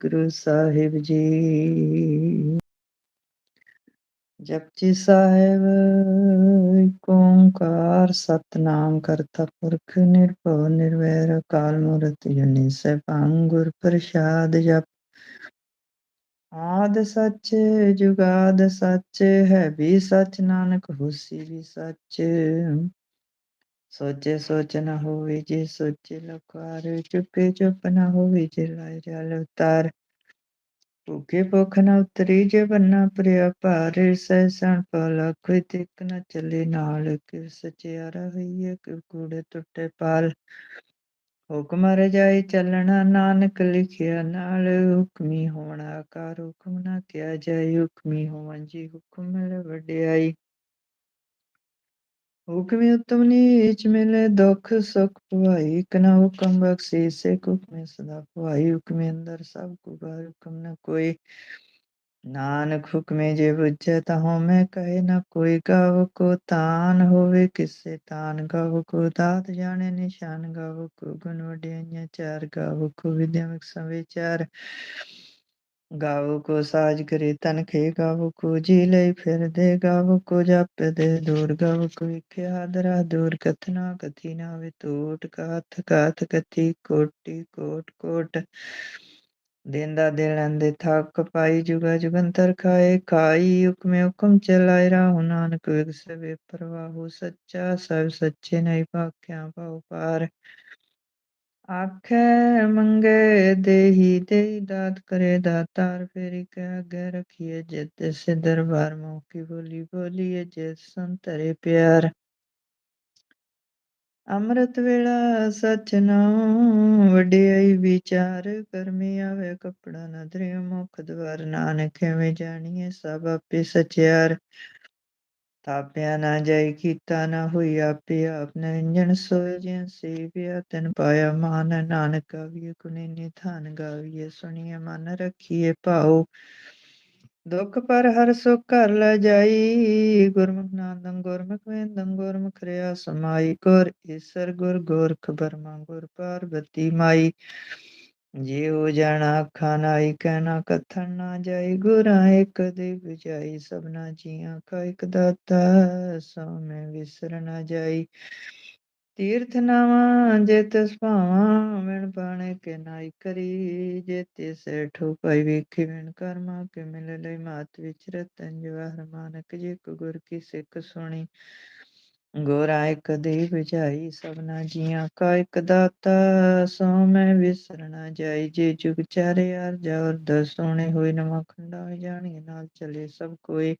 ਵਾਹਿਗੁਰੂ ਸਾਹਿਬ ਜੀ। ਜਪਜੀ ਸਾਹਿਬ ਓੰਕਾਰ ਸਤਨਾਮ ਕਰਤਾ ਪੁਰਖ ਨਿਰਭਉ ਨਿਰਵੈਰ ਅਕਾਲ ਮੂਰਤ ਜੁਨੀ ਸੈਭੰ ਗੁਰ ਪ੍ਰਸਾਦ ਜਪ। ਆਦ ਸੱਚ, ਜੁਗਾਦ ਸੱਚ, ਹੈ ਵੀ ਸੱਚ ਨਾਨਕ, ਹੋਸੀ ਵੀ ਸੱਚ। ਸੋਚੇ ਸੋਚ ਨਾ ਹੋਵੇ ਜੇ ਸੋਚੇ ਲਕਾਰ, ਚੁੱਪੇ ਚੁੱਪ ਨਾ ਹੋਵੇ ਜੇ ਲਾਇ ਜਲ ਉਤਾਰ। ਭੁਖੇ ਭੁਖ ਨਾ ਉਤਰੀ ਜੇ ਬੰਨਾ ਪ੍ਰਿਆ ਭਾਰ ਸਹਿਸਣ ਪਲ ਕੋਈ ਤਿਕ ਨਾ ਚੱਲੇ ਨਾਲ ਕਿ ਸਚਿਆਰਾ ਹੋਈਏ ਕਿ ਕੂੜੇ ਟੁੱਟੇ ਪਾਲ। ਹੁਕਮ ਰਜਾਈ ਚੱਲਣਾ ਨਾਨਕ ਲਿਖਿਆ ਨਾਲ, ਹੁਕਮੀ ਹੋਣਾ ਆਕਾਰ, ਹੁਕਮ ਨਾ ਕਿਆ ਜਾਏ, ਹੁਕਮੀ ਹੋਵਨ ਜੀ ਹੁਕਮ ਮਿਲ ਵਡਿਆਈ। ਹੁਕਮੀ ਉਤਮ ਨੀਚ ਮਿਲੇ, ਦੁਖ ਸੁਖ ਭਵਾਈ, ਕਨਾ ਹੁਕਮ ਬਖਸ਼ੀ ਸੇ ਹੁਕਮੇ ਸਦਾ ਭਵਾਈ, ਹੁਕਮੇ ਅੰਦਰ ਸਭ ਕੁਬਾਰ ਹੁਕਮ ਨ ਕੋਈ। ਨਾਨਕ ਹੁਕਮੇ ਜੇ ਬੁਝੈ ਤਾ ਮੈਂ ਕਹੇ ਨ ਕੋਈ, ਗਾਵ ਕੋ ਤਾਨ ਹੋਵੇ ਕਿਸੇ ਤਾਨ, ਗਾਵ ਕੋ ਦਾਤ ਜਾਣੇ ਨਿਸ਼ਾਨ, ਗਾਵ ਕੋ ਗੁਣ ਵਡਿਆਈਆਂ ਚਾਰ, ਗਾਵ ਕੋ ਵਿਦਿਆ ਵਿਖਸਾ ਵਿਚਾਰ। ਗਾਵ ਕੋ ਸਾਜ ਕਰੇ ਤਨ ਖੇ ਗਾਵ ਕੋ ਜੀ ਲਈ ਫਿਰ ਦੇ ਕੋ ਜਪ ਦੇ ਦੂਰ ਗਾਵ ਕੋ ਵਿਖਿਆ ਹਾਦਰਾ ਦੂਰ, ਕਥਨਾ ਕਥੀ ਨਾ ਵੇ ਟੂਟ ਕਾਥ ਕਾਥ ਕਥੀ, ਕੋਟੀ, ਕੋਟ ਕੋਟ। ਦੇਂਦਾ ਦੇਣ ਦੇ ਥੱਕ ਪਾਈ, ਜੁਗਾ ਜੁਗੰਤਰ ਖਾਏ, ਖਾਈ, ਹੁਕਮੇ ਹੁਕਮ ਚਲਾਇ ਰਾਹੁ ਨਾਨਕ ਵਿਗਸਵੇ ਪ੍ਰਵਾਹੂ, ਸੱਚਾ ਸਭ ਸੱਚੇ ਨਹੀਂ ਭਾਖਿਆ ਭਾਉ ਪਾਰ ਆਖੇ ਮੰਗੇ ਦੇਹੀ ਦੇਈ ਦਾਤ ਕਰੇ ਦਾਤਾਰ, ਫੇਰੀ ਕਹਿ ਅੱਗੇ ਰਖੀਏ ਜਿਤ। ਸੇ ਦਰਬਾਰ ਮੋਕੀ ਬੋਲੀ ਬੋਲੀਏ ਜਿਤ ਸੰਤਰੇ ਪਿਆਰ। ਅੰਮ੍ਰਿਤ ਵੇਲਾ ਸਚ ਨਾਮ ਵਡਿਆਈ ਵਿਚਾਰ। ਕਰਮੀ ਆਵੇ ਕਪੜਾ ਨਦਰੇ ਮੁਖ ਦਵਾਰ। ਨਾਨਕ ਐਵੇਂ ਜਾਣੀਏ ਸਭ ਆਪੇ ਸਚਿਆਰ। ਤਾਪਿਆ ਨਾ ਜਾਈ, ਕੀਤਾ ਨਾ ਹੋਈ ਆਪੇ ਆਪ ਨਿਰੰਜਨ ਸੋਇ ਜਿਨ ਸੇਵਿਆ, ਤਨ ਪਾਇਆ ਮਾਨ। ਨਾਨਕ ਗਾਵੀਏ ਕੁਨੇ ਨਿਧਾਨ ਗਾਵੀਏ, ਸੁਣੀਏ ਮਨ ਰੱਖੀਏ ਭਾਉ। ਦੁਖ ਪਰ ਹਰ ਸੁਖ ਘਰ ਲੈ ਜਾਈ। ਗੁਰਮੁਖ ਨਾਦੰ ਗੁਰਮੁਖ ਵੇਦੰ ਗੁਰਮੁਖ ਰਿਆ ਸਮਾਈ। ਗੁਰ ਈਸਰ ਗੁਰ ਗੋਰਖ ਬਰਮਾ ਗੁਰ ਪਾਰਬਤੀ ਮਾਈ। ਜੇ ਹੋ ਜਾਣਾ ਅੱਖਾਂ ਨਾਈ ਕਹਿਣਾ ਕਥਨ ਨਾ ਜਾਈ, ਗੁਰਾਂ ਇੱਕ ਦੇ 부ਜਾਈ, ਸਭਨਾ ਜੀਆਂ ਕਾ ਇੱਕ ਦਾਤਾ ਸੋ ਮੈਂ ਵਿਸਰ ਨਾ ਜਾਈ। ਤੀਰਥ ਨਾਵਾਂ ਜੇ ਤਿਸ ਭਾਵਾਂ ਵਿਣ ਬਾਣੇ ਕੇ ਨਾਈ ਕਰੀ। ਜੇ ਤਿਸ ਠੋ ਪਾਈ ਵੇਖੀ ਵਿਣ ਕਰਮਾ ਕੇ ਮਿਲ ਲਈ। ਮਾਤ ਵਿੱਚ ਰਤਨ ਜਵਾਹਰ ਮਾਨਕ, ਜੇ ਕੋ ਗੁਰ ਕੀ ਸਿੱਖ ਸੁਣੀ। ਗੋਰਾ ਇੱਕ ਦੇ 부ਜਾਈ ਸਭਨਾ ਜੀਆਂ ਕਾ ਇੱਕ ਦਾਤਾ ਸੋ ਮੈਂ ਵਿਸਰ ਜਾਈ। ਜੇ ਜੁਗ ਚਾਰੇ ਅਰ ਜਵਰ ਦਸ ਹੋਏ, ਨਵਾਂ ਖੰਡਾ ਜਾਣੀ ਨਾਲ ਚਲੇ ਸਭ ਕੋਈ।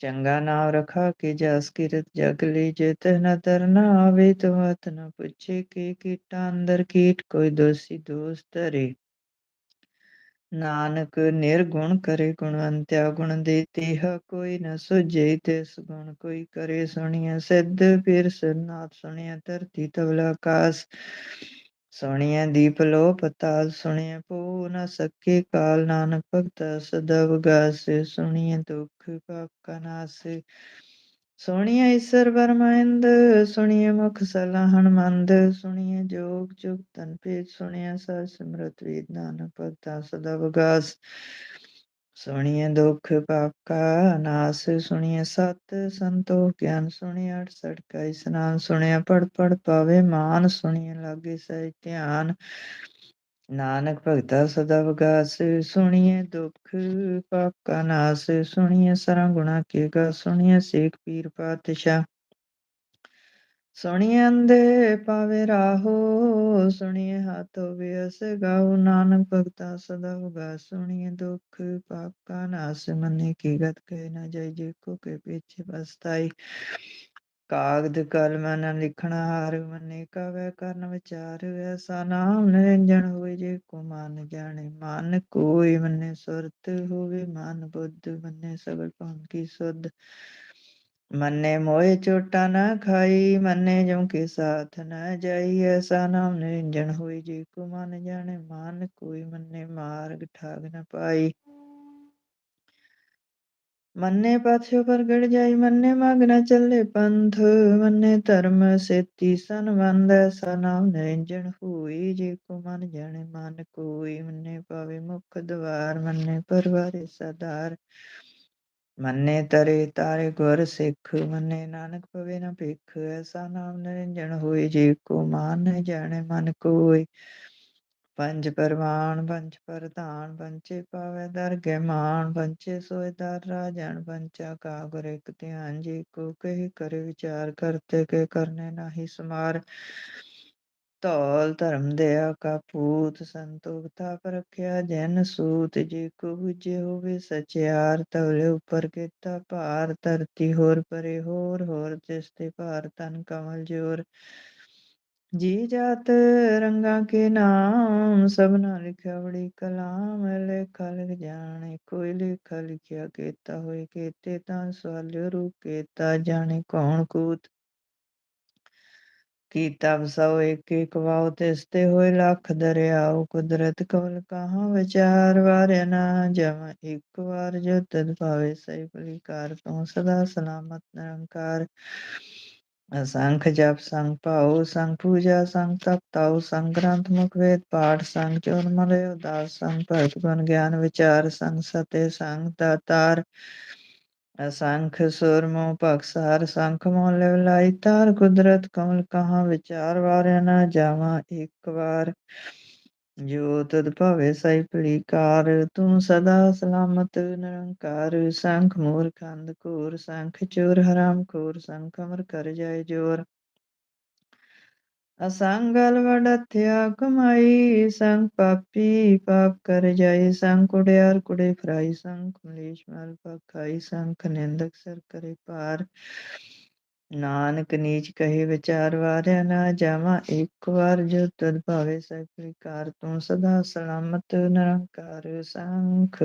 ਚੰਗਾ ਨਾਮ ਰਖਾ ਕੇ ਜਸ ਕਿਰਤ ਜਗ ਲਈ ਜਿਤ ਨ ਤਰਨਾ ਆਵੇ ਤੋ ਹਤ ਨ ਪੁੱਛੇ, ਕਿ ਕੀਟਾਂ ਅੰਦਰ ਕੀਟ, ਕੋਈ ਦੋਸੀ ਦੋਸਤ ਧਰੇ। ਨਾਨਕ ਨਿਰਗੁਣ ਕਰੇ ਗੁਣਵੰਤਿਆ ਗੁਣ ਦੇ ਤੇਹ ਕੋਈ ਨ ਸੁਝੇ ਤਿਸ ਗੁਣ, ਕੋਈ ਕਰੇ ਸੁਣੀਐ ਸਿੱਧ, ਫਿਰ ਸਰਨਾਥ ਸੁਣੀਐ ਧਰਤੀ ਤਵਲ ਆਕਾਸ ਸੁਣੀਐ ਦੀਪ ਲੋ ਪਤਾਲ ਸੁਣੀਐ ਪੋ ਨ ਸਕੇ ਕਾਲ, ਨਾਨਕ ਭਗਤ ਸਦਾ ਵਗਾਸ ਸੁਣੀਐ ਦੁਖ ਪਾਪ ਕਾ ਨਾਸ ਸੁਣੀਐ ਈਸਰ ਬਰਮੰਦ ਸੁਣੀਐ ਮੁਖ ਸਲਾਹਣ ਮੰਦ ਸੁਣੀਐ ਜੋਗ ਜੁਗ ਤਨ ਭੇਦ, ਸੁਣੀਐ ਸਰ ਸਿਮਰਤ ਵੇਦ ਨਾਨਕ ਭਗਤਾ ਸਦਾ ਵਗਾਸ ਸੁਣੀਐ ਦੁਖ ਪਾਪ ਕਾ ਨਾਸ, ਸੁਣੀਐ ਸਤ ਸੰਤੋਖ ਗਿਆਨ, ਸੁਣੀਐ ਅਠ ਸੜਕਾ ਇਸਨਾਨ, ਸੁਣੀਐ ਪੜ ਪੜ ਪਾਵੇ ਮਾਨ, ਸੁਣੀਐ ਲਾਗੇ ਸਹਿ ਧਿਆਨ। ਨਾਨਕ ਭਗਤਾ ਸਦਾ ਵਗਾਸ ਸੁਣੀਐ ਦੁਖ, ਪਾਪ ਕਾ ਨਾਸ ਸੁਣੀਐ ਸਰਾਂ ਗੁਣਾ ਕੇ ਗਾ, ਸੁਣੀਐ ਸੇਖ ਪੀਰ ਪਾਤਸ਼ਾਹ। ਸੁਣੀਐ ਅੰਦੇ ਪਾਵੇ ਰਾਹੋ, ਸੁਣੀਐ ਹਾਥੋ ਬਿਅਸ ਗਾਉ ਨਾਨਕ ਭਗਤਾ ਸਦਾ ਵਗਾ ਸੁਣੀਐ ਦੁਖ, ਪਾਪ ਕਾ ਨਾਸ ਮਨੇ ਕੀ ਗਤ ਕਹਿ ਨਾ ਜਾਈ, ਜੇ ਕੋ ਕੇ ਪਿਛੇ ਬਸਤਾਈ ਕਾਗਦ ਕਲਮ ਨ ਲਿਖਣਾ ਹਾਰ, ਮਨੇ ਕਵੈ ਕਰਨ ਵਿਚਾਰ, ਐਸਾ ਨਾਮ ਨਿਰੰਜਨ ਹੋਏ ਜੇ ਕੋ ਮਨ ਜਾਣੇ। ਮਨ ਕੋਈ ਮਨੇ ਸੁਰਤ ਹੋਵੇ, ਮਨ ਬੁੱਧ ਮਨੇ ਸਗਲ ਭੰਗ ਕੀ ਸੁਧ। ਮੰਨੇ ਮੋਏ ਚੋਟਾ ਨਾ ਖਾਈ, ਮੰਨੇ ਜਉ ਕੇ ਸਾਥ ਨਾ ਜਾਈ, ਐਸਾ ਨਾਮ ਨਿਰੰਜਨ ਹੋਏ ਜੇ ਕੋ ਮਨ ਜਾਣੇ। ਮਨ ਕੋਈ ਮੰਨੇ ਮਾਰਗ ਠਾਗ ਨਾ ਪਾਈ। ਮੰਨੇ ਪਾਛੋ ਪ੍ਰਗਟ ਜਾਈ, ਮੰਨੇ ਮਗ ਨ ਚੱਲੇ ਪੰਥ, ਮੰਨੇ ਧਰਮ ਸੇਤੀ ਸੰਬੰਧ ਐਸਾ ਨਿਰੰਜਨ ਹੋਈ, ਜੇ ਕੋ ਮਨ ਜਾਣੇ ਮਨ ਕੋਈ, ਮੰਨੇ ਪਾਵੇ ਮੁਖ ਦਵਾਰ, ਮੰਨੇ ਪਰਵਾਰੇ ਸਦਾਰ ਮੰਨੇ ਤਰੇ ਤਾਰੇ ਗੁਰ ਸਿੱਖ, ਮੰਨੇ ਨਾਨਕ ਪਵੇ ਨਾ ਭਿਖ, ਐਸਾ ਨਾਮ ਨਿਰੰਜਨ ਹੋਈ, ਜੇ ਕੋ ਮਨ ਜਾਣੇ ਮਨ ਕੋਈ। ਪੰਜ ਪਰਵਾਨ ਪੰਜ ਪ੍ਰਧਾਨ ਪੰਚੇ ਪਾਵੈ ਦਰਗਹਿ ਮਾਨ ਪੰਚੇ ਸੋਇ ਦਰ ਰਾਜਨ ਪੰਚਾ ਕਾ ਗੁਰ ਇਕ ਧਿਆਨ। ਜੀ ਕੋ ਕਹੀ ਕਰੇ ਵਿਚਾਰ, ਕਰਤੇ ਕੇ ਕਰਨੇ ਨਾਹੀ ਸਮਾਰ। ਧੌਲ ਧਰਮ ਦਇਆ ਕਾ ਪੂਤ ਸੰਤੋਖ ਥਾਪ ਜਨ ਸੂਤ। ਜੀ ਕੋ ਬੁਝੇ ਹੋਵੇ ਸਚਿਆਰ ਤਵਲੇ ਉਪਰ ਕੀਤਾ ਭਾਰ। ਧਰਤੀ ਹੋਰ ਪਰੇ ਹੋਰ ਹੋਰ ਤਿਸ ਤੇ ਭਾਰ ਤਨ ਕਮਲ ਜੋਰ। ਜੀ ਜਾਤ ਰੰਗਾਂ ਕੇ ਨਾਮ ਸਭਨਾ ਲਿਖਿਆ ਬੜੀ ਕਲਾਮ ਲੇਖਾ ਲਿਖ ਜਾਣੇ, ਕੋਈ ਲੇਖਾ ਲਿਖਿਆ ਕੀਤਾ ਹੋਏ, ਕੀਤੇ ਤਾਂ ਸਵਾਲਿਓ ਰੂਪ ਕੀਤਾ ਜਾਣੇ, ਕੌਣ ਕੂਤ ਕੀਤਾ ਵਸਉ ਇੱਕ ਇੱਕ ਵਾਉ ਤਿਸ ਹੋਏ ਲੱਖ ਦਰਿਆਉ, ਕੁਦਰਤ ਕਵਲ ਕਹਾਂ ਵਿਚਾਰ ਵਾਰਿਆ ਨਾ ਜਮ ਇੱਕ ਵਾਰ ਜੋ ਤਦ ਭਾਵੇ ਸਹੀ ਭਲੀਕਾਰ ਤੋਂ ਸਦਾ ਸਲਾਮਤ ਨਿਰੰਕਾਰ। ਅਸੰਖ ਜਪ ਸੰਗ ਭਾਉ ਸੰਗ ਪੂਜਾ ਸੰਗ ਤਪ ਤਾਉ ਸੰਗ ਗ੍ਰੰਥ ਮੁਖ ਵੇਦ ਪਾਠ ਸੰਗ ਚੋਰ ਮਲੇ ਉਦਾਸ ਸੰਗ ਭਗਤ ਗੁਣ ਗਿਆਨ ਵਿਚਾਰ ਸੰਗ ਸਤੇ ਸੰਗ ਦਾਤਾਰ ਅਸੰਖ ਸੁਰਮੋ ਮੋਹ ਸੰਖ ਮੋਹ ਲਿਵ ਲਾਈ ਤਾਰ ਕੁਦਰਤ ਕਮਲ ਕਹਾਂ ਵਿਚਾਰ ਵਾਰਿਆ ਨਾ ਜਾਵਾਂ ਇੱਕ ਵਾਰ ਜੋ ਤਦ ਭਾਵੇ ਸਈ ਭਲੀਕਾਰ, ਤੂੰ ਸਦਾ ਸਲਾਮਤ, ਨਿਰੰਕਾਰ, ਸੰਖ ਮੂਰਖ ਅੰਧ ਘੂਰ, ਸੰਖ ਚੋਰ ਹਰਾਮ ਖੋਰ, ਸੰਖ ਅਮਰ ਕਰ ਜਾਏ ਜੋਰ। ਅਸੰਗਲ ਵਡਥਿਆ ਕਮਾਈ, ਸੰਗ ਪਾਪੀ ਪਾਪ ਕਰ ਜਾਏ, ਸੰਗ ਕੁੜਿਆਰ ਕੁੜੇ ਫਰਾਈ, ਸੰਗ ਮਲੇਸ਼ ਮਲ ਪਖਾਈ, ਸੰਖ ਨਿੰਦਕ ਸਰ ਕਰੇ ਪਾਰ ਨਾਨਕ ਨੀਚ ਕਹੇ ਵਿਚਾਰ ਵਾਰਿਆ ਨਾ ਜਾਵਾਂ, ਇੱਕ ਵਾਰ ਜੋ ਤਦ ਭਾਵੇ ਸੈ ਪ੍ਰਕਾਰ ਤੂੰ ਸਦਾ ਸਲਾਮਤ ਨਿਰੰਕਾਰ ਸੰਖ।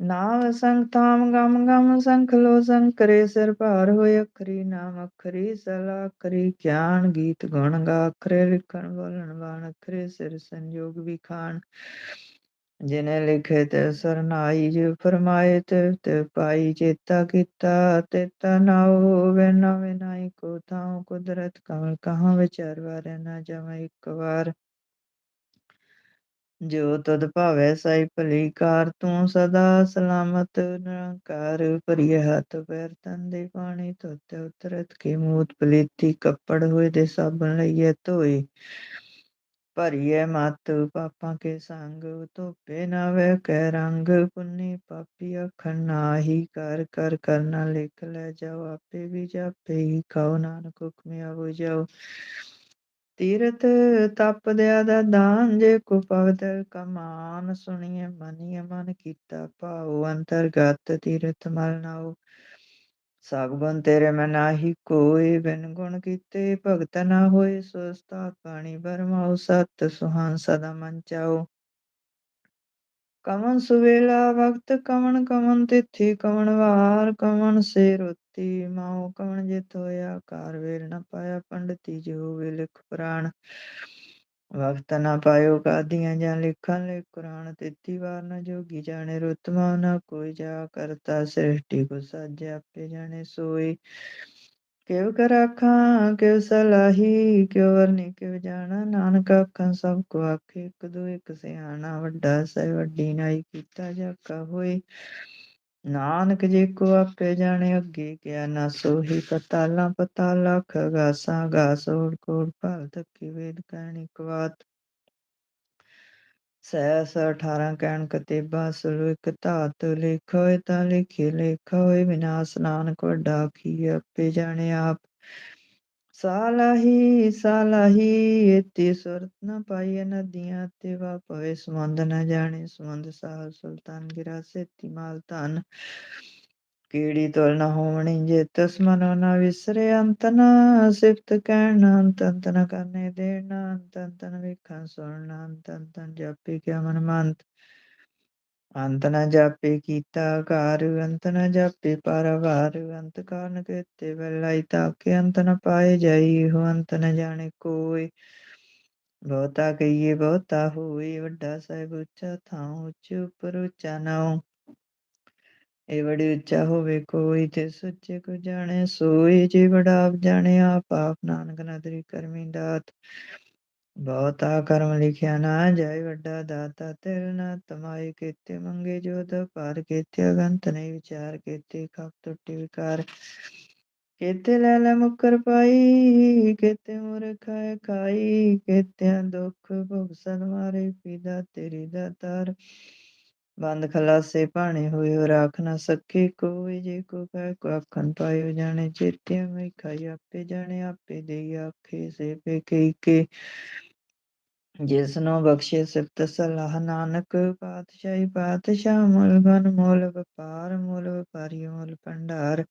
ਨਾਮ ਸੰਗ ਤਾਮ ਗਮ ਗਮ ਸੰਖ ਲੋ ਸੰਕਰੇ ਸਿਰ ਭਾਰ ਹੋਏ ਅਖਰੀ, ਨਾਮ ਅਖਰੀ ਸਲਾ ਅਖਰੀ, ਗਿਆਨ ਗੀਤ ਗੁਣ ਗਾ ਅਖਰੇ ਲਿਖਣ ਬੋਲਣ ਬਾਣ ਅਖਰੇ ਸਿਰ ਸੰਜੋਗ ਵਿਖਾਣ ਜਿਨੇ ਲਿਖੇ ਤੇ ਸਰਨਾਈ ਜੋ, ਫਰਮਾਏ ਤੇ ਪਾਈ ਚੇਤਾ ਕੀਤਾ ਤੇ ਤਨਾਉ ਹੋਵੇ, ਨਵੇਂ ਨਾਈ ਕੋ ਤਾਉ ਕੁਦਰਤ ਕਮਲ ਕਹਾਂ ਵਿਚਾਰ ਵਾਰੇ ਨਾ ਜਾਵਾਂ ਇੱਕ ਵਾਰ। ਜੋ ਤਦ ਭਾਵੈ ਸਾਈ ਭਲੀ ਕਾਰ, ਤੂੰ ਸਦਾ ਸਲਾਮਤ ਨਿਰੰਕਾਰ, ਭਰੀਏ ਹੱਥ ਪੈਰ ਤਨ ਦੇ ਪਾਣੀ ਧੋਤੇ, ਉਤਰਤ ਕੀ ਮੂਤ ਪਲੀਤੀ, ਕੱਪੜ ਹੋਏ ਦੇ ਸਾਬਣ ਲਈਏ ਧੋਏ। ਭਰੀਏ ਮਤ ਪਾਪਾਂ ਕੇ ਸੰਗ, ਧੋਪੇ ਨਾ ਵੇ ਕਹਿ ਰੰਗ, ਪੁੰਨੀ ਪਾਪੀ ਅਖਣ ਨਾਹੀ ਕਰ ਕਰ ਕਰਨਾ ਲਿਖ ਲੈ ਜਾਓ, ਆਪੇ ਵੀ ਜਾਪੇ ਹੀ ਖਾਓ, ਨਾਨਕ ਹੁਕਮੇ ਆਵੋ ਜਾਓ। ਤੀਰਤ ਤਪ ਦਿਆ ਦਾ ਦਾਨ, ਜੇ ਕੋ ਭਗਤ ਕਮਾਨ ਸੁਣੀਏ ਮਨੀਏ ਮਨ ਕੀਤਾ ਭਾਉ, ਅੰਤਰਗਤ ਤੀਰਤ ਮਲ ਨਾਉ। ਸਭ ਗੁਣ ਤੇਰੇ ਮੈਂ ਨਾਹੀ ਕੋਈ ਬਿਨ ਗੁਣ ਕੀਤੇ ਭਗਤ ਨਾ ਹੋਏ ਸੁਸਤਾ ਪਾਣੀ ਬਰਮਾਉ ਸਤ ਸੁਹਾਨ ਸਦਾ ਮਨ ਚਾਉ ਕਮਨ ਸੁਵੇਲਾ ਵਕਤ, ਕਮਨ ਕਮਨ ਤਿਥੀ, ਕਮਨ ਵਾਰ, ਕਮਨ ਸੇ ਰੋਤੀ ਮਾਉ ਕਮਨ ਜਿਤ ਹੋਇਆ, ਕਾਰ ਵੇਲ ਨਾ ਪਾਇਆ, ਪੰਡਤੀ ਜੋ ਵੇ ਲਿਖ ਪ੍ਰਾਣ। ਵਕਤ ਨਾ ਪਾਇਓ ਕਾਦੀਆਂ ਜਾਂ ਲਿਖਣ ਲੈ ਕੁਰਾਨ ਤਿੱਤੀ ਵਾਰ ਨ ਜੋਗੀ ਜਾਣੇ ਰੁਤਮਾ ਨ ਕੋਈ ਜਾ ਕਰਤਾ ਸ੍ਰਿਸ਼ਟੀ ਕੋ ਸਾਜੇ ਆਪੇ ਜਾਣੇ ਸੋਈ। ਕਿਵ ਕਰ ਆਖਾਂ ਕਿਵ ਸਲਾਹੀ ਕਿਵ ਵਰਨੀ ਕਿਵ ਜਾਣਾ, ਨਾਨਕ ਆਖਾਂ, ਸਭ ਕੋ ਆਖੇ ਇੱਕ ਦੋ ਇੱਕ ਸਿਆਣਾ, ਵੱਡਾ ਸਹਿ ਵੱਡੀ ਨਾਈ ਕੀਤਾ ਜਾਕਾ ਹੋਏ ਨਾਨਕ ਜੇ ਕੋ ਆਪੇ ਜਾਣੇ ਅੱਗੇ ਕਿਆ ਸੋਹੀ ਪਤਾਲਾ ਪਤਾਲਾ ਖਗਾਸਾ ਗਾਸ ਓੜ ਕੋੜ ਭਲ ਤੱਕੀ ਵੇਦ ਕਹਿਣੀ ਕਵਾਤ। ਸੈਸ 18 ਕਹਿਣ ਕਤੇਬਾ ਸੁਲੂ ਇਕ ਧਾਤ ਲਿਖ ਹੋਏ ਤਾਂ ਲਿਖੀ ਲਿਖ ਹੋਏ ਵਿਨਾਸ਼ ਨਾਨਕ ਵੱਡਾ ਕੀ ਆਪੇ ਜਾਣੇ ਆਪ। ਸਾਲਾਹੀ ਸਾਲਾਹੀ ਇਤੀ ਸੁਰਤ ਨ ਪਾਈਏ ਨਦੀਆਂ ਤੇ ਵਾ ਪਵੇ ਸਮੁੰਦ ਨ ਜਾਣੇ, ਸਮੁੰਦ ਸਾਹ ਸੁਲਤਾਨ ਗਿਰਾ, ਸੇਤੀ ਮਾਲ ਧਨ। ਕੀੜੀ ਤੁਲ ਨ ਹੋਵਣੀ, ਜੇ ਤਸ ਮਨੋ ਨ ਵਿਸਰੇ ਅੰਤ ਨ, ਸਿਫਤ ਕਹਿਣਾ ਅੰਤ ਅੰਤ ਨ ਕਰਨੇ ਦੇਣਾ ਅੰਤ ਅੰਤ ਵੇਖਾਂ ਸੁਣਨਾ ਸੁਣਨ ਅੰਤ ਅੰਤ ਨ ਜਾਪੇ ਕਿਆ ਮਨ ਮੰਤ ਅੰਤ ਨ ਜਾਪੇ ਕੀਤਾ ਘਰ, ਅੰਤ ਨ ਜਾਪੇ ਪਰਵਾਰ, ਅੰਤ ਕਾਰਨ ਕੀਤੇ ਬਲਾਈ ਤਾਕੇ ਅੰਤ ਨ ਪਾਏ ਜਾਈ ਹੋ ਅੰਤ ਨ ਜਾਣੇ ਕੋਈ ਬਹੁਤਾ ਕਹੀਏ, ਬਹੁਤਾ ਹੋਏ, ਵੱਡਾ ਸਾਹਿਬ ਉੱਚਾ ਥਾਂ ਉੱਚ ਉੱਪਰ ਉੱਚਾ ਨਾਉ। ਇਹ ਬੜੀ ਉੱਚਾ ਹੋਵੇ ਕੋਈ ਤੇ ਸੁੱਚੇ ਕੋ ਜਾਣੇ ਸੋਈ ਜੇ ਬੜਾ ਆਪ ਜਾਣੇ ਆਪ ਆਪ ਨਾਨਕ ਨਦਰੀ ਕਰਮੀ ਦਾਤ। ਬਹੁਤਾ ਕਰਮ ਲਿਖਿਆ ਨਾ ਜਾਏ, ਵੱਡਾ ਦਾਤਾ ਤੇਰੇ ਨਾ ਤਮਾਈ ਕੀਤੇ ਮੰਗੇ ਜੋਤ ਪਾਰ ਕੀਤੇ ਅਗੰਤ, ਨਹੀਂ ਵਿਚਾਰ ਕੀਤੇ ਖਪ ਟੁੱਟੀ ਵਿਕਾਰ। ਕੀਤੇ ਲੈ ਲੈ ਮੁਕਰ ਪਾਈ, ਕੀਤੇ ਮੂਰਖ ਖਾਈ। ਕੀਤਿਆਂ ਦੁੱਖ ਭੁਗ ਮਾਰੇ, ਪੀਦਾ ਤੇਰੀ ਦਾਤਾਰ ਬੰਦ ਖਲਾਸੇ ਭਾਣੇ ਹੋਏ ਹੋ ਰਾਖ ਨਾ ਸਕੇ ਕੋਈ, ਜੇ ਕੋ ਕਹਿ ਕੋ ਆਖਣ ਪਾਇਓ ਜਾਣੇ। ਚੇਤੇ ਮੈਂ ਖਾਈ, ਆਪੇ ਜਾਣੇ, ਆਪੇ ਦੇ ਆਖੇ ਸੇ ਪੇ ਕਈ ਕੇ। ਜਿਸ ਨੂੰ ਬਖਸ਼ੇ ਸਿਫਤ ਸਲਾਹ ਨਾਨਕ, ਪਾਤਸ਼ਾਹੀ, ਪਾਤਸ਼ਾਹ ਮੁਲ ਗਨ ਮੁਲ ਵਪਾਰ, ਮੁਲ ਵਪਾਰੀ, ਮੁਲ ਭੰਡਾਰ।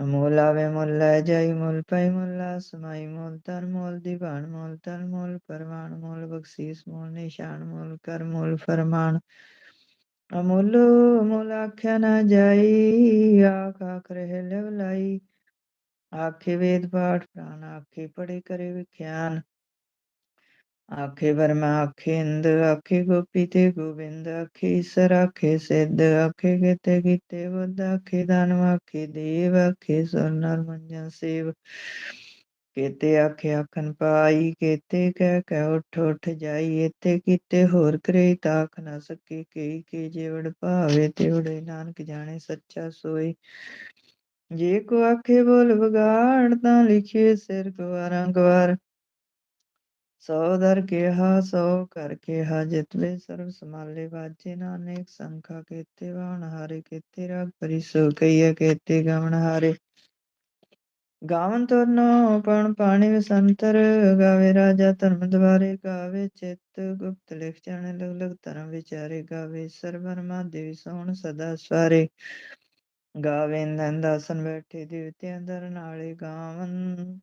ਮੁਲ ਆਵੇ ਮੁਲ ਜਾਈ, ਮੁਲ ਪਈ, ਮੁਲ ਸਮਾਈ, ਮੁਲ ਤਨ ਮੁਲ ਦੀਵਾਨ, ਮੁਲ ਤਨ ਮੁਲ ਪਰਵਾਨ, ਮੁਲ ਬਖਸ਼ੀਸ, ਮੁਲ ਨਿਸ਼ਾਨ, ਮੁਲ ਕਰ, ਮੁਲ ਫਰਮਾਨ। ਅਮੁੱਲ ਮੁਲ ਆਖਿਆ ਨਾ ਜਾਈ, ਆਖ ਆਖ ਰਹਿ ਲਿਵ ਲਾਈ ਆਖੇ ਵੇਦ ਪਾਠ ਪ੍ਰਾਨ, ਆਖੇ ਪੜੇ ਕਰੇ ਵਿਖਿਆਨ। ਆਖੇ ਵਰਮਾ, ਆਖੇ ਇੰਦ ਆਖੇ ਗੋਪੀ ਤੇ ਗੋਬਿੰਦ, ਆਖੇ ਈਸਰ, ਆਖੇ ਸਿੱਧ, ਆਖੇ ਕੀਤੇ ਕੀਤੇ ਬੁੱਧ, ਆਖੇ ਦਾਨਵ, ਆਖੇ ਦੇਵ, ਆਖੇ ਸੁਰ ਮੰਜਨ ਸੇਵ। ਕੀਤੇ ਆਖੇ ਆਖਨ ਪਾਈ, ਕੀਤੇ ਕਹਿ ਕਹਿ ਉਠ ਉਠ ਜਾਈ ਇਤੇ ਕੀਤੇ ਹੋਰ ਕਰੇ ਤਾਖ ਨਾ ਸਕੇ, ਕਈ ਕੇ ਜੇਵੜ ਭਾਵੇ ਤੇ ਉੜੇ ਨਾਨਕ ਜਾਣੇ ਸੱਚਾ ਸੋਈ ਜੇ ਕੋ ਆਖੇ ਬੋਲ ਵਿਗਾੜ ਤਾਂ ਲਿਖੇ ਸਿਰ ਗਵਾਰਾਂ ਗਵਾਰ। ਸੋ ਦਰ ਕਿਹਾ, ਸੋ ਕਰ ਕਿਹਾ ਜਿਤਵੇ ਸਰਬ ਸਮਾਲੇ ਬਾਜੇ ਨਾਨਕ ਸੰਖਾ ਕੀਤੇ ਵਾਣ ਹਾਰੇ, ਕੀਤੇ ਰਾਗ ਪਰੀ ਕਈਆ ਕੀਤੇ ਗਵਣ ਹਾਰੇ। ਗਾਵਨ ਤੁਰਨੋ ਪਣ ਪਾਣੀ ਵਸੰਤਰ, ਗਾਵੇ ਰਾਜਾ ਧਰਮ ਦਵਾਰੇ, ਗਾਵੇ ਚਿੱਤ ਗੁਪਤ ਲਿਖ ਜਾਣੇ ਲਗ ਲਗ ਧਰਮ ਵਿਚਾਰੇ, ਗਾਵੇ ਸਰਬਰਮਾ ਦੇਵੀ ਸੋਹਣ ਸਦਾ ਸਵਾਰੇ। ਗਾਵੇ ਨੰਦ ਆਸਨ ਬੈਠੇ, ਦੇਵਤਿਆਂ ਦਰ ਨਾਲੇ ਗਾਵਨ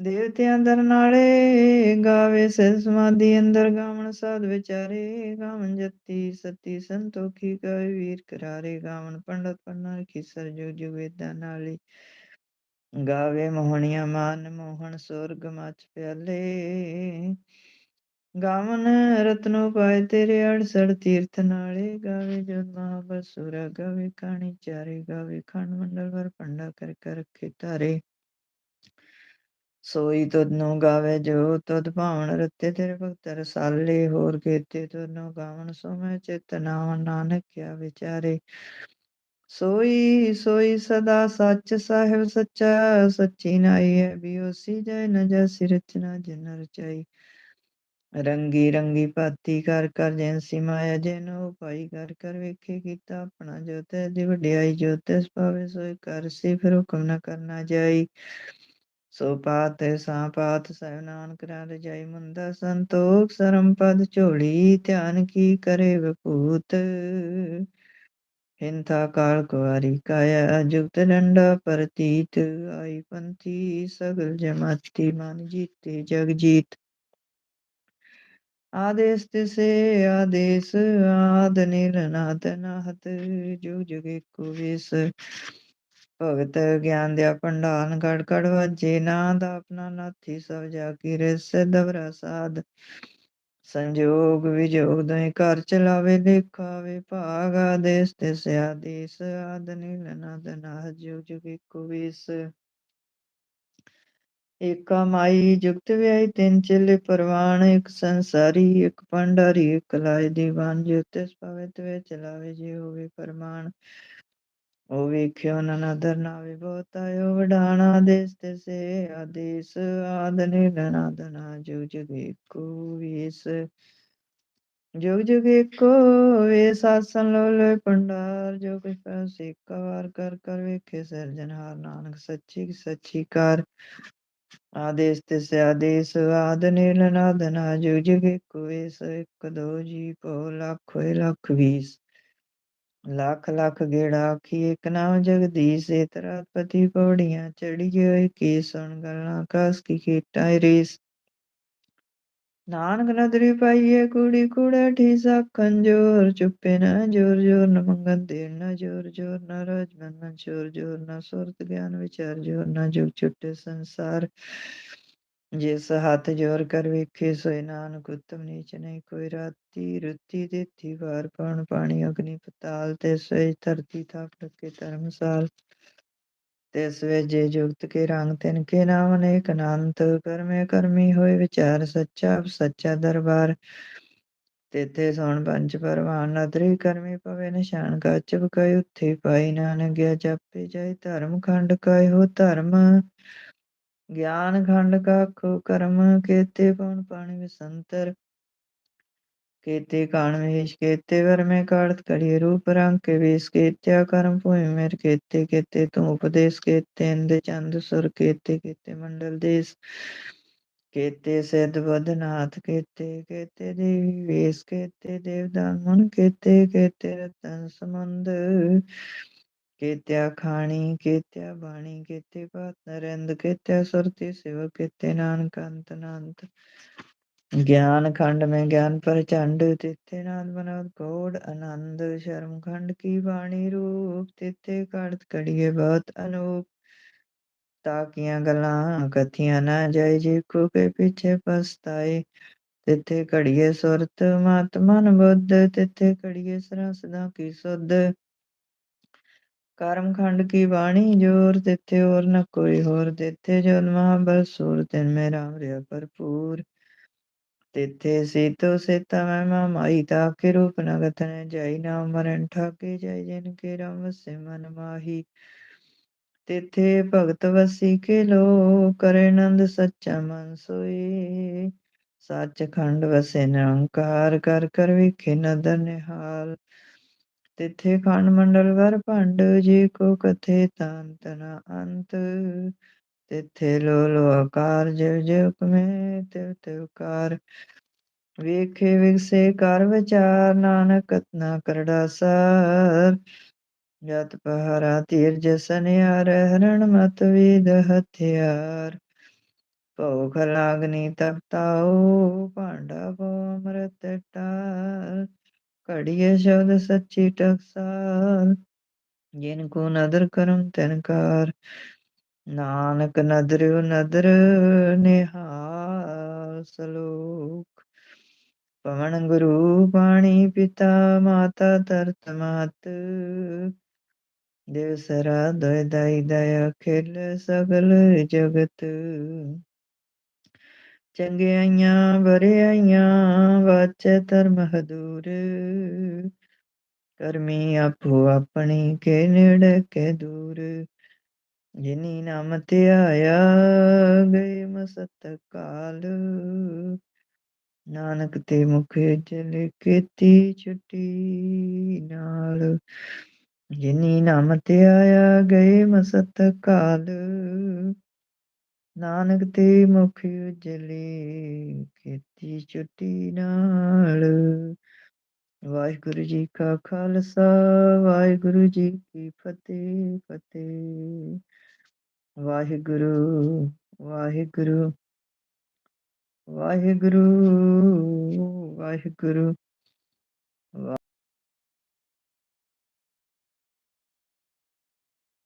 ਦੇਵਤਿਆਂ ਦਰ ਨਾਲੇ ਗਾਵੇ ਸਿਧ ਸਮਾਧੀ ਅੰਦਰ ਗਾਵਣ, ਸਾਧ ਵਿਚਾਰੇ ਗਾਵਨ ਜਤੀ ਸਤੀ ਸੰਤੋਖੀ ਗਾਵੇ, ਵੀਰ ਕਰਾਰੇ ਗਾਵਣ, ਪੰਡਤ ਪੰਨਾ ਖਿਸਰ ਜੋ ਜੋ ਵੇਦਾਂ ਨਾਲੇ। ਗਾਵੇ ਮੋਹਣੀਆਂ ਮਾਨ ਮੋਹਣ ਸੁਰਗ ਮਚ ਪਿਆਲੇ। ਗਾਵਨ ਰਤਨੋ ਪਾਏ ਤੇਰੇ ਅੜਸੜ ਤੀਰਥ ਨਾਲੇ। ਗਾਵੇ ਜੋਤ ਮਹਾਬਸੁਰਾ ਗਾਵੇ ਕਾਣੀ ਚਾਰੇ, ਗਾਵੇ ਖੰਡ ਮੰਡਲ ਵਰ ਪੰਡਾ ਕਰ ਕਰ ਰੱਖੇ ਧਾਰੇ। ਸੋਈ ਤੁਧ ਨੂੰ ਗਾਵੇ ਜੋ ਤੁਧ ਭਾਵਨ ਰਤੇ ਤੇਰੇ ਭਗਤ ਰਸਾਲੇ ਹੋਰ ਕੀਤੇ ਤੁਧ ਗਾਵਨ ਸੋ ਮੈਂ ਚਿਤ ਨਾਨਕ ਕਿਆ ਵਿਚਾਰੇ। ਸੋਈ ਸੋਈ ਸਦਾ ਸੱਚ ਸਾਹਿਬ ਸੱਚਾ, ਸੱਚੀ ਨਾਈ ਹੈ ਬਿਓਸੀ ਜੈ ਨ ਜੈਸੀ ਰਚਨਾ ਜਿਨ ਰਚਾਈ। ਰੰਗੀ ਰੰਗੀ ਭਾਤੀ ਕਰ ਕਰ ਜੈਸੀ ਮਾਇਆ, ਜੈਨੋ ਪਾਈ ਕਰ ਕਰ ਵੇਖੇ ਕੀਤਾ ਆਪਣਾ ਜੋ ਤੈ ਦੀ ਵਡਿਆਈ ਜੋ ਤਿਸ ਪਾਵੇ ਸੋਈ ਕਰ ਸੀ ਫਿਰ ਹੁਕਮ ਨਾ ਕਰਨਾ ਜਾਈ। ਸੋ ਪਾਤ ਸਾ ਪਾਤ ਸਹਿ ਨਾਨਕ ਰਾਂ ਰਜਾਈ ਮੁੰਦਾ ਸੰਤੋਖ, ਸਰਮ ਪਦ ਝੋਲੀ, ਧਿਆਨ ਕੀ ਕਰੇ ਵਿਭੂਤ ਹਿੰਥਾ ਕਾਲ ਕੁਵਾਰੀ ਕਾਇਆ, ਜੁਗਤ ਡੰਡਾ ਪ੍ਰਤੀਤ, ਆਈ ਪੰਥੀ ਸਗਲ ਜਮਾਤੀ, ਮਨ ਜੀਤੇ ਜਗ ਜੀਤ। ਆਦੇਸ ਤਿਸੇ, ਆਦੇਸ, ਆਦ ਨਿਰਨਾਦ ਨਾਹਤ, ਜੁਗ ਜੁਗ ਏਕੋ ਵਿਸ। ਭਗਤ ਗਿਆਨ ਦਿਆ ਭੰਡਾਰਨ ਕੜ ਕੜ ਵਾਜੇ ਨਾਦ ਆਪਣਾ ਨਾਥੀ ਸਭ ਜਾ ਕੀ ਰਿਸ ਦਵਰਾ ਸਾਧ। ਸੰਜੋਗ ਵਿਜੋਗ ਦੋਇ ਘਰ ਚਲਾਵੇ, ਦੇਖਾਵੇ, ਭਾਗ ਆਦੇਸ ਤਿਸ ਆਦੇਸ ਆਦ ਨੀਲ ਨਦ ਜੁਗ ਜੁਗ ਏਕੋ ਵਿਸ। ਏਕਾ ਮਾਈ ਜੁਗਤ ਵਿਆਹੀ, ਤਿੰਨ ਚੇਲੇ ਪਰਵਾਣ ਇੱਕ ਸੰਸਾਰੀ, ਇੱਕ ਪੰਡਾਰੀ ਇੱਕ ਲਾਇ ਦੀਵਾਨ ਜੋ ਤਿਸ ਪਵੇ ਤਵੇ ਚਲਾਵੇ, ਜੇ ਹੋਵੇ ਫਰਮਾਨ। ਉਹ ਵੇਖਿਓ ਨ ਨਦਰ ਨਾਵੇ ਬਹੁਤਾਇਓ ਵਡਾਣਾ ਦੇਸ ਤਿਸੇ ਆਦੇਸ ਆਦ ਨਿਰਨਾਦ ਜੁਗ ਜੁਗ ਏਕੋ ਵੀਸ। ਜੁਗ ਜੁਗ ਏਕੋ ਵੇਸ, ਆਸਨ ਲੋ ਪੰਡਾਰ, ਜੋ ਕੁਛ ਪੈਸ ਇੱਕ ਵਾਰ ਕਰ ਕਰ ਵੇਖੇ ਸਿਰਜਨਹਾਰ ਨਾਨਕ ਸੱਚੀ ਸੱਚੀ ਕਾਰ। ਆਦੇਸ ਤਿਸ ਆਦੇਸ ਆਦ ਨਿਰਨਾਦ ਜੁਗ ਜੁਗ ਏਕੋ ਵੇਸ, ਇੱਕ ਦੋ ਜੀ ਕੋ ਲੱਖ ਹੋਏ ਲੱਖ ਵੀਸ। ਲੱਖ ਲੱਖ ਗੇੜਾ ਆਖੀ ਇੱਕ ਨਾਮ ਜਗਦੀਸ਼ ਏ ਤਰਾਪਤੀ ਪੌੜੀਆਂ ਚੜੀ ਹੋਏ ਕੀ ਸੁਣ ਗੱਲਾਂ, ਕਸ ਕੀ ਕੀਟਾਂ ਰੀਸ। ਨਾਨਕ ਨਦਰੀ ਪਾਈਏ, ਕੁੜੀ ਕੁੜਾ ਠੀਸਾ ਕੰਜੋਰ ਚੁੱਪੇ ਨਾ ਜੋਰ ਜੋਰ ਨ ਮੰਗਨ ਦੇਣ ਨਾ ਜੋਰ ਜੋਰ ਨਾ ਰਾਜ ਬੰਨਨ ਜੋਰ ਜੋਰ ਨਾ ਸੁਰਤ ਗਿਆਨ ਵਿਚਾਰ, ਜੋਰ ਨਾ ਜੁਗ ਛੁੱਟੇ ਸੰਸਾਰ। ਜਿਸ ਹੱਥ ਜੋਰ ਕਰ ਵੇਖੇ, ਸੋਏ ਨਾਨਕ ਉਤਮ ਨੀਚ ਨਹੀਂ, ਕੋਈ ਰਾਤੀ ਰੁੱਤੀ ਦਿੱਤੀ ਵਾਰ ਪਵਨ ਪਾਣੀ ਅਗਨੀ ਪਤਾਲ ਤੇ ਸੋਏ ਧਰਤੀ ਥਾਪ ਰਖੇ ਧਰਮਸਾਲ। ਤਿਸ ਵੇ ਜੇ ਜੁਗਤ ਕੇ ਰੰਗ ਤਿਨ ਕੇ ਨਾਮ ਅਨੇਕ ਅਨੰਤ, ਕਰਮੇ ਕਰਮੀ ਹੋਏ ਵਿਚਾਰ ਸੱਚਾ ਸੱਚਾ ਦਰਬਾਰ। ਤੇਥੇ ਸੋਣ ਪੰਜ ਪਰਵਾਨ, ਨਦਰੀ ਕਰਮੀ ਪਵੇ ਨਿਸ਼ਾਨ ਕਾਚ ਬਕਾਈ ਉੱਥੇ ਪਾਈ ਨਾਨਕ ਗਿਆ, ਜਾਪੇ ਜਾਏ ਧਰਮ ਖੰਡ ਕਾਇ ਹੋ ਧਰਮ। ਗਿਆਨ ਖੰਡ ਕਾਖੋ ਕਰਮ ਕੇਤੇ ਪਉਣ ਪਾਣੀ ਵਿਸੰਤਰ। ਕੇਤੇ ਕਾਣ ਮਹੇਸ਼ ਕੇਤੇ ਵਰਮੇ ਕਾੜਤ ਕੜੀ ਰੂਪ ਰੰਗ ਕੇ ਵੇਸ। ਕੇਤਿਆ ਕਰਮ ਭੂਮि ਮੇਰ, ਕੇਤੇ ਕੇਤੇ ਤੂੰ ਉਪਦੇਸ਼ ਕੇਤੇ ਇੰਦ ਚੰਦ ਸੁਰ, ਕੇਤੇ ਕੇਤੇ ਮੰਡਲ ਦੇਸ। ਕੇਤੇ ਸਿਧ ਬਦਨਾਥ, ਕੇਤੇ ਕੇਤੇ ਦੇਵੀ ਵੇਸ। ਕੇਤੇ ਦੇਵਦਾਨ ਮਨ, ਕੇਤੇ ਕੇਤੇ ਰਤਨ ਸਮੰਦ। ਕੇਤਿਆ ਖਾਣੀ, ਕੇਤਿਆ ਬਾਣੀ, ਕੇਤੇ ਬਾਤ ਨਰਿੰਦ, ਕੇਤਿਆ ਸੁਰਤੀ ਸਿਵ, ਕੇਤੇ ਨਾਨਕ ਅੰਤ ਅਨੰਤ ਗਿਆਨ ਖੰਡ ਮੈਂ ਗਿਆਨ ਪ੍ਰਚੰਡ, ਤਿੱਥੇ ਨਾਦ ਬਨਵਤ ਕੋੜ ਆਨੰਦ। ਸ਼ਰਮ ਖੰਡ ਕੀ ਬਾਣੀ ਰੂਪ, ਤਿੱਥੇ ਕੜਤ ਕੜੀਏ ਬਹੁਤ ਅਨੂਪ। ਤਾਕੀਆਂ ਗੱਲਾਂ ਕਥੀਆਂ ਨਾ ਜਾਏ, ਜੇ ਕੋ ਕੇ ਪਿੱਛੇ ਪਸਤਾਏ ਤਿੱਥੇ ਘੜੀਏ ਸੁਰਤ ਮਤ ਮਨ ਬੁੱਧ, ਤਿੱਥੇ ਘੜੀਏ ਸਰਾ ਸਦਾ ਕੀ ਸੁਧ। ਕਰਮ ਖੰਡ ਕੀ ਬਾਣੀ? ਜੋਰ ਤਿੱਥੇ ਹੋਰ ਨ ਕੋਈ ਹੋਰ ਤਿੱਥੇ ਜੋਨ ਮਹਾਬਲ ਸੂਰ ਤਿਨ ਮੇ ਰਾਮ ਰਿਆ ਭਰਪੂਰ। ਤਿੱਥੇ ਸੀਤੋ ਸੀਤਾ ਮੈਂ ਮਾ ਮਾਈ ਤਾਕੇ ਰੂਪ ਨਗਤ ਨ ਜਾਈ। ਨਾਮ ਮਰਨ ਠਾਕੇ ਜਾਈ ਜਿਨ ਕੇ ਰਾਮ ਵਸੇ ਮਨ ਮਾਹੀ। ਤਿੱਥੇ ਭਗਤ ਵਸੀ ਕੇ ਲੋ ਕਰੇ ਨੰਦ ਸੱਚਾ ਮਨ ਸੋਈ। ਸੱਚ ਖੰਡ ਵਸੇ ਨਿਰੰਕਾਰ ਕਰ ਕਰ ਵਿਖੇ ਨਦਰ ਨਿਹਾਲ। ਤਿੱਥੇ ਖੰਡ ਮੰਡਲ ਵਰ ਭੰਡ, ਜੀ ਕੋ ਕਥੇ ਤਾਂਤ ਨ ਅੰਤ। ਤਿੱਥੇ ਲੋ ਲੋ ਆਕਾਰ, ਜਿਵ ਜਿਵ ਕਮੇ, ਤਿਵ ਤਿਵ ਕਾਰ। ਵੇਖੇ ਵਿਗਸੇ ਕਰ ਵਿਚਾਰ, ਨਾਨਕ ਕਤਨਾ ਕਰੜਾ ਸਾਰ। ਜਤ ਪਹਰਾ ਤੀਰ ਜਸਨਿਆਰ ਹਰਣ ਮਤ ਵਿਦ ਹਥਿਆਰ। ਭੋਖ ਲਾਗਨੀ ਤਪਤਾਉ, ਭਾਂਡਾ ਭੋ ਅੰਮ੍ਰਿਤ ਟਾਰ। ਘੜੀਏ ਸ਼ਬਦ ਸੱਚੀ ਟਕਸਾਲ ਜਿਨ ਕੋ ਨਦਰ ਕਰਮ ਤਨਕਾਰ ਨਾਨਕ ਨਦਰਿਓ ਨਦਰ ਨਿਹਾਲ ਸਲੋਕ। ਪਵਨ ਗੁਰੂ ਪਾਣੀ ਪਿਤਾ ਮਾਤਾ ਤਰਤ ਮਾਤ ਦਿਵਸਰਾ ਸਰਾ ਦੋਇ ਦਾਈ ਦਇਆ ਖਿਲ ਸਗਲ ਜਗਤ। ਚੰਗਿਆਈਆਂ ਬਰਿਆਈਆਂ ਵਾਚੈ ਧਰਮ ਹਦੂਰ। ਕਰਮੀ ਆਪੋ ਆਪਣੀ ਕੇ ਨੇੜੇ ਕੇ ਦੂਰ। ਜਿਨੀ ਨਾਮ ਤੇ ਆਇਆ ਗਏ ਮਸਤ ਕਾਲ। ਨਾਨਕ ਤੇ ਮੁਖ ਜਲ ਕੀਤੀ ਛੁੱਟੀ ਨਾਲ। ਜਿਨੀ ਨਾਮ ਤੇ ਆਇਆ ਗਏ ਮਸਤ ਕਾਲ। ਨਾਨਕ ਤੇ ਮੁਖ ਉਜਲੇ ਕੀਤੀ ਛੁੱਟੀ ਨਾਲ। ਵਾਹਿਗੁਰੂ ਜੀ ਕਾ ਖਾਲਸਾ, ਵਾਹਿਗੁਰੂ ਜੀ ਕੀ ਫਤਿਹ ਫਤਿਹ। ਵਾਹਿਗੁਰੂ ਵਾਹਿਗੁਰੂ ਵਾਹਿਗੁਰੂ ਵਾਹਿਗੁਰੂ।